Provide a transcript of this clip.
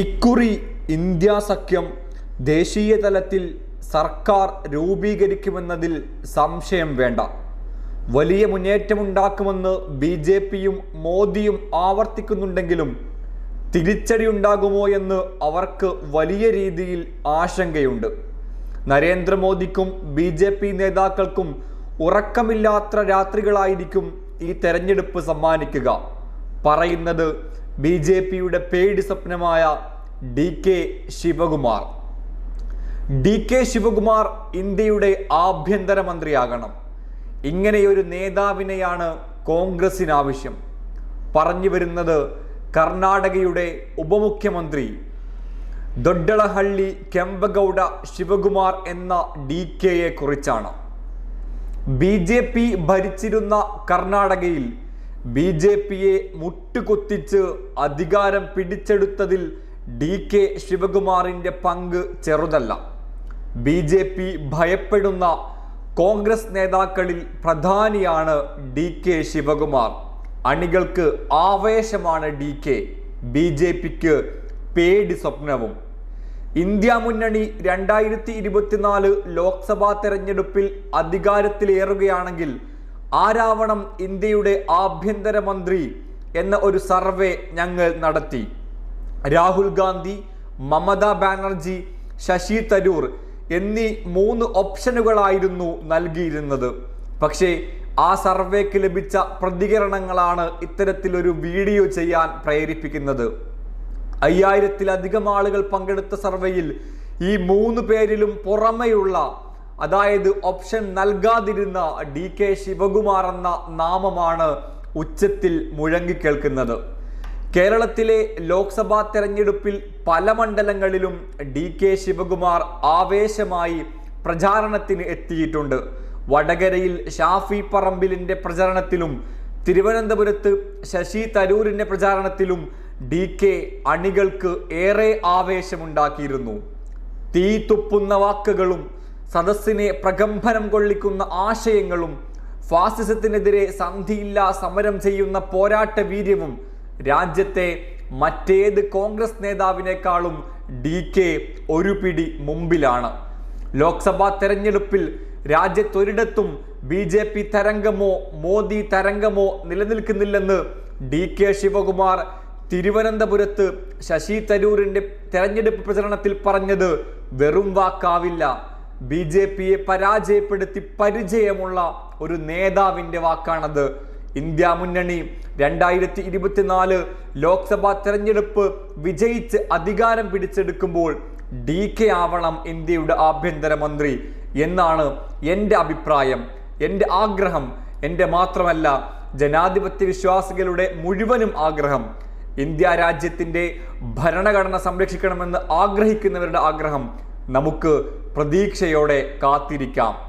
ഇക്കുറി ഇന്ത്യ സഖ്യം ദേശീയ തലത്തിൽ സർക്കാർ രൂപീകരിക്കുമെന്നതിൽ സംശയം വേണ്ട. വലിയ മുന്നേറ്റമുണ്ടാക്കുമെന്ന് ബി ജെ പിയും മോദിയും ആവർത്തിക്കുന്നുണ്ടെങ്കിലും തിരിച്ചടി ഉണ്ടാകുമോ എന്ന് അവർക്ക് വലിയ രീതിയിൽ ആശങ്കയുണ്ട്. നരേന്ദ്രമോദിക്കും ബി ജെ പി നേതാക്കൾക്കും ഉറക്കമില്ലാത്ത രാത്രികളായിരിക്കും ഈ തെരഞ്ഞെടുപ്പ് സമ്മാനിക്കുക. പറയുന്നത് ബി ജെ പിയുടെ പേടി സ്വപ്നമായ D K Shivakumar. D K Shivakumar ഇന്ത്യയുടെ ആഭ്യന്തരമന്ത്രിയാകണം ഇങ്ങനെയൊരു നേതാവിനെയാണ് കോൺഗ്രസിന് ആവശ്യം പറഞ്ഞു വരുന്നത് കർണാടകയുടെ ഉപമുഖ്യമന്ത്രി ദൊഡ്ഡളഹള്ളി കെമ്പഗൗഡ ശിവകുമാർ എന്ന ഡി കെയെ കുറിച്ചാണ് ബി ജെ പി ഭരിച്ചിരുന്ന കർണാടകയിൽ ബി ജെ പിയെ മുട്ടുകുത്തിച്ച് അധികാരം പിടിച്ചെടുത്തതിൽ ഡി കെ ശിവകുമാറിന്റെ പങ്ക് ചെറുതല്ല. ബി ജെ പി ഭയപ്പെടുന്ന കോൺഗ്രസ് നേതാക്കളിൽ പ്രധാനിയാണ് ഡി കെ ശിവകുമാർ. അണികൾക്ക് ആവേശമാണ് ഡി കെ. ബി ജെ പിക്ക് പേടി സ്വപ്നവും. ഇന്ത്യ മുന്നണി രണ്ടായിരത്തി ഇരുപത്തിനാല് ലോക്സഭാ തെരഞ്ഞെടുപ്പിൽ അധികാരത്തിലേറുകയാണെങ്കിൽ ആരാവണം ഇന്ത്യയുടെ ആഭ്യന്തരമന്ത്രി എന്ന ഒരു സർവേ ഞങ്ങൾ നടത്തി. രാഹുൽ ഗാന്ധി മമതാ ബാനർജി ശശി തരൂർ എന്നീ മൂന്ന് ഓപ്ഷനുകളായിരുന്നു നൽകിയിരുന്നത്. പക്ഷേ ആ സർവേക്ക് ലഭിച്ച പ്രതികരണങ്ങളാണ് ഇത്തരത്തിലൊരു വീഡിയോ ചെയ്യാൻ പ്രേരിപ്പിക്കുന്നത്. അയ്യായിരത്തിലധികം ആളുകൾ പങ്കെടുത്ത സർവേയിൽ ഈ മൂന്ന് പേരിലും പുറമെയുള്ള അതായത് ഓപ്ഷൻ നൽകാതിരുന്ന ഡി കെ ശിവകുമാർ എന്ന നാമമാണ് ഉച്ചത്തിൽ മുഴങ്ങിക്കേൾക്കുന്നത് കേരളത്തിലെ ലോക്സഭാ തെരഞ്ഞെടുപ്പിൽ പല മണ്ഡലങ്ങളിലും ഡി കെ ശിവകുമാർ ആവേശമായി പ്രചാരണത്തിന് എത്തിയിട്ടുണ്ട്. വടകരയിൽ ഷാഫി പറമ്പിലിന്റെ പ്രചാരണത്തിലും തിരുവനന്തപുരത്ത് ശശി തരൂരിന്റെ പ്രചാരണത്തിലും ഡി കെ അണികൾക്ക് ഏറെ ആവേശമുണ്ടാക്കിയിരുന്നു. തീ തുപ്പുന്ന വാക്കുകളും സദസ്സിനെ പ്രകമ്പനം കൊള്ളിക്കുന്ന ആശയങ്ങളും ഫാസിസത്തിനെതിരെ സന്ധിയില്ല സമരം ചെയ്യുന്ന പോരാട്ട വീര്യവും രാജ്യത്തെ മറ്റേത് കോൺഗ്രസ് നേതാവിനേക്കാളും ഡി കെ ഒരു പിടി മുമ്പിലാണ്. ലോക്സഭാ തെരഞ്ഞെടുപ്പിൽ രാജ്യത്തൊരിടത്തും ബി ജെ പി തരംഗമോ മോദി തരംഗമോ നിലനിൽക്കുന്നില്ലെന്ന് ഡി കെ ശിവകുമാർ തിരുവനന്തപുരത്ത് ശശി തരൂരിന്റെ തെരഞ്ഞെടുപ്പ് പ്രചരണത്തിൽ പറഞ്ഞത് വെറും വാക്കാവില്ല. ബി ജെ പിയെ പരാജയപ്പെടുത്തി പരിചയമുള്ള ഒരു നേതാവിന്റെ വാക്കാണത്. ഇന്ത്യ മുന്നണി രണ്ടായിരത്തി ഇരുപത്തിനാല് ലോക്സഭാ തെരഞ്ഞെടുപ്പ് വിജയിച്ച് അധികാരം പിടിച്ചെടുക്കുമ്പോൾ ഡി കെ ആവണം ഇന്ത്യയുടെ ആഭ്യന്തരമന്ത്രി എന്നാണ് എന്റെ അഭിപ്രായം എന്റെ ആഗ്രഹം എന്റെ മാത്രമല്ല ജനാധിപത്യ വിശ്വാസികളുടെ മുഴുവനും ആഗ്രഹം. ഇന്ത്യ രാജ്യത്തിന്റെ ഭരണഘടന സംരക്ഷിക്കണമെന്ന് ആഗ്രഹിക്കുന്നവരുടെ ആഗ്രഹം നമുക്ക് പ്രതീക്ഷയോടെ കാത്തിരിക്കാം.